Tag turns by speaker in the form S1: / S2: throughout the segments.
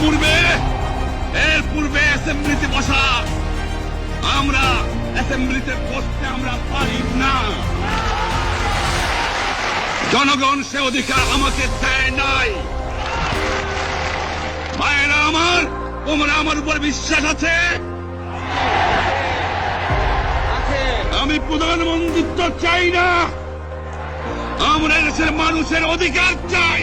S1: পূর্বে এর পূর্বে অ্যাসেম্বলিতে বসা আমরা অ্যাসেম্বলিতে বসতে আমরা পারি না। জনগণ সে অধিকার আমাকে দেয় নাই। ভাইয়েরা আমার তোমরা আমার উপর বিশ্বাস আছে? আমি প্রধানমন্ত্রিত্ব চাই না। আমরা দেশের মানুষের অধিকার চাই।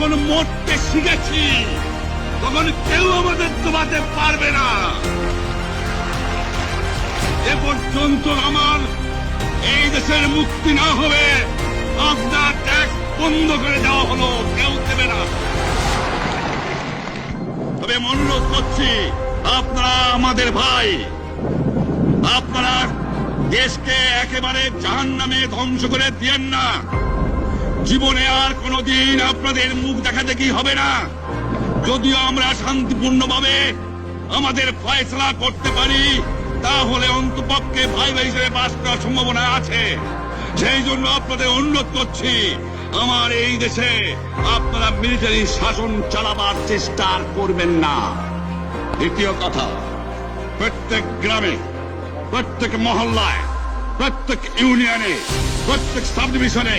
S1: যখন মরতে শিখেছি তখন কেউ আমাদের দবাতে পারবে না। এ পর্যন্ত আমার এই দেশের মুক্তি না হবে, আপনার ট্যাক্স বন্ধ করে দেওয়া হলো, কেউ দেবে না। তবে অনুরোধ করছি, আপনারা আমাদের ভাই, আপনারা দেশকে একেবারে জাহান নামে ধ্বংস করে দিয়েন না। জীবনে আর কোনোদিন আপনাদের মুখ দেখা দেখি হবে না? যদিও আমরা শান্তিপূর্ণভাবে আমাদের ফয়সলা করতে পারি, তাহলে অন্তপক্ষে ভাই ভাই হিসেবে বাস করার সম্ভাবনা আছে। সেই জন্য আপনাদের অনুরোধ করছি, আমার এই দেশে আপনারা মিলিটারি শাসন চালাবার চেষ্টা করবেন না। দ্বিতীয় কথা, প্রত্যেক গ্রামে, প্রত্যেক মহল্লায়, প্রত্যেক ইউনিয়নে, প্রত্যেক সাব ডিভিশনে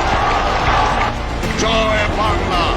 S1: জয় বাংলা